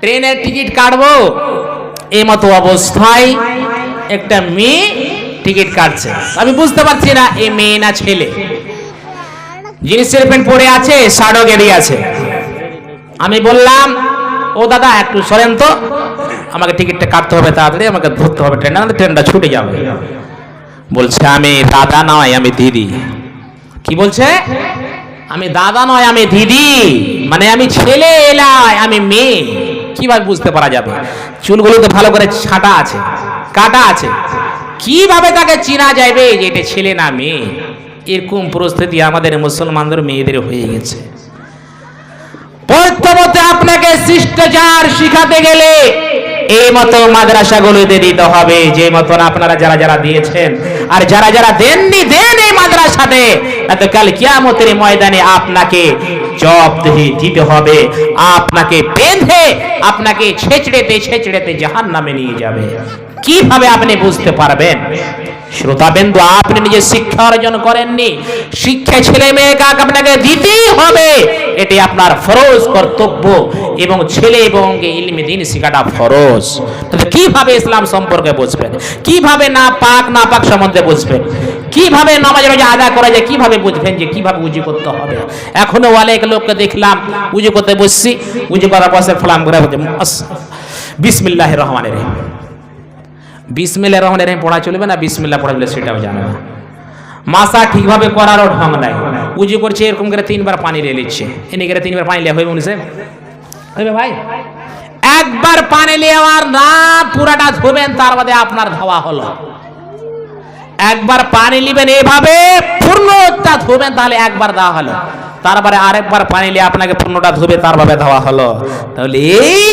ট্রেনের টিকিট কাটবো? এই মতো অবস্থায় একটা মেয়ে টিকিট কাটছে। আমি বুঝতে পারছি না, এ মেয়ে না ছেলে। জিন্সের প্যান্ট পরে আছে, শার্টও গেড়ে আছে। আমি বললাম, ও দাদা, একটু সরেন তো। আমাকে টিকিটটা কাটতে হবে তাড়াতাড়ি, আমাকে ধরতে হবে ট্রেন না ট্রেনটা ছুটে যাবে। বলছে, আমি দাদা নয়, আমি দিদি। কি বলছে? আমি দাদা নয়, আমি দিদি। মানে আমি ছেলে এলাই আমি মেয়ে। কীভাবে বুঝতে পারা যাবে? চুলগুলোতে ভালো করে ছাটা আছে, কাটা আছে। কীভাবে তাকে চিনা যাবে যে এটা ছেলে না মেয়ে? এরকম পরিস্থিতি আমাদের মুসলমানদের মেয়েদের হয়ে গেছে। আপনাকে শিষ্টাচার শিখাতে গেলে এই মতো মাদ্রাসাগুলোতে দিতে হবে, যে মতন আপনারা যারা যারা দিয়েছেন। আর যারা যারা দেননি, দেন এই মাদ্রাসাতে। এত কাল কিয়ামতের ময়দানে আপনাকে জবাবদেহি দিতে হবে। আপনাকে বেঁধে, আপনাকে ছেচড়েতে ছেচড়েতে জাহান নামে নিয়ে যাবে। কীভাবে আপনি বুঝতে পারবেন? শ্রোতাবেন্দু, আপনি নিজে শিক্ষা অর্জন করেননি। শিক্ষা ছেলে মেয়ে মেয়েকে আপনাকে দিতেই হবে। এটি আপনার ফরজ কর্তব্য এবং ছেলে এবং ইলমে দিন শিখাটা ফরজ। তাহলে কীভাবে ইসলাম সম্পর্কে বুঝবেন? কীভাবে না পাক না পাক সম্বন্ধে বুঝবেন? কীভাবে নামাজ রোজা আদা করা যায়? কীভাবে বুঝবেন যে কীভাবে উজু করতে হবে? এখনও অনেক লোককে দেখলাম, উজু করতে বসছি, উজু করার পাশে ফলাম করে বিসমিল্লাহ রহমানের রহিম। বিসমিল্লা রহমান রহিম পড়া চলবে না বিসমিল্লা পড়া চলবে সেটাও জানে না। মাসা ঠিকভাবে করারও ঢং নাই। উজু করছে এরকম করে তিনবার পানি নিয়ে নিচ্ছে। এনে করে তিনবার পানি লিয়া হইবে মনে হইবে ভাই? একবার পানি নেওয়ার না, পুরাটা ধোবেন, তার বাদে আপনার ধাওয়া হলো। একবার পানি নিবেন এভাবে, পূর্ণটা ধোবেন, তাহলে একবার দেওয়া হলো। তারপরে আরেকবার পানি নিয়ে আপনাকে পূর্ণটা ধোবে, তার ভাবে দেওয়া হলো। তাহলে এই